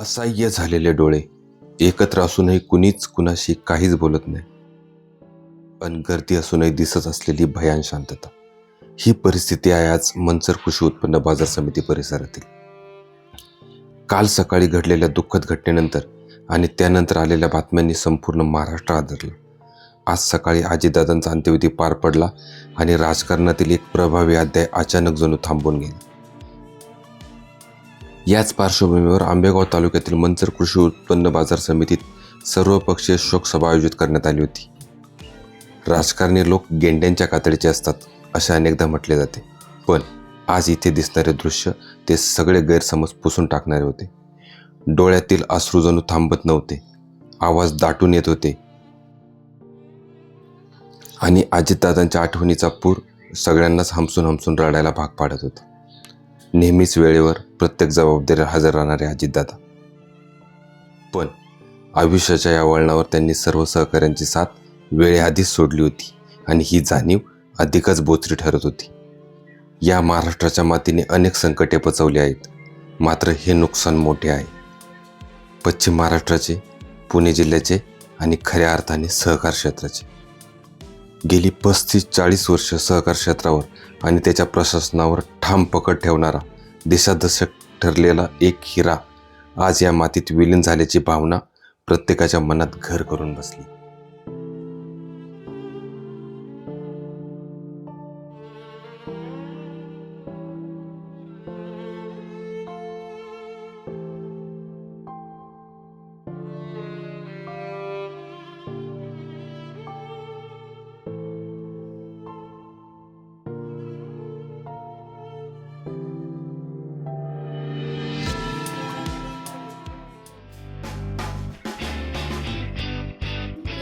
असह्य झालेले डोळे एकत्र असूनही कुणीच कुणाशी काहीच बोलत नाही. पण गर्दी असूनही दिसत असलेली भयान शांतता. ही परिस्थिती आहे आज मनसर कृषी उत्पन्न बाजार समिती परिसरातील. काल सकाळी घडलेल्या दुःखद घटनेनंतर आणि त्यानंतर आलेल्या बातम्यांनी संपूर्ण महाराष्ट्र आदरला. आज सकाळी आजीदादांचा अंत्यविधी पार पडला आणि राजकारणातील एक प्रभावी अध्याय अचानक जणू थांबून गेला. याच पार्श्वभूमीवर आंबेगाव तालुक्यातील मंचर कृषी उत्पन्न बाजार समितीत सर्वपक्षीय शोकसभा आयोजित करण्यात आली होती. राजकारणी लोक गेंड्यांच्या कातडीचे असतात असे अनेकदा म्हटले जाते. पण आज इथे दिसणारे दृश्य ते सगळे गैरसमज पुसून टाकणारे होते. डोळ्यातील अश्रूजणू थांबत नव्हते. आवाज दाटून येत होते. आणि अजितदादांच्या आठवणीचा पूर सगळ्यांनाच हमसून हमसून रडायला भाग पाडत होता. नेहमीच वेळेवर प्रत्येक जबाबदारी हजर राहणारे अजितदादा. पण आयुष्याच्या या वळणावर त्यांनी सर्व सहकाऱ्यांची साथ वेळेआधीच सोडली होती आणि ही जाणीव अधिकच बोचरी ठरत होती. या महाराष्ट्राच्या मातीने अनेक संकटे पचवली आहेत. मात्र हे नुकसान मोठे आहे. पश्चिम महाराष्ट्राचे पुणे जिल्ह्याचे आणि खऱ्या अर्थाने सहकार क्षेत्राचे. गेली पस्तीस चाळीस वर्ष सहकार क्षेत्रावर आणि त्याच्या प्रशासनावर ठाम पकड ठेवणारा देशादशक ठरलेला एक हिरा आज या मातीत विलीन झाल्याची भावना प्रत्येकाच्या मनात घर करून बसली.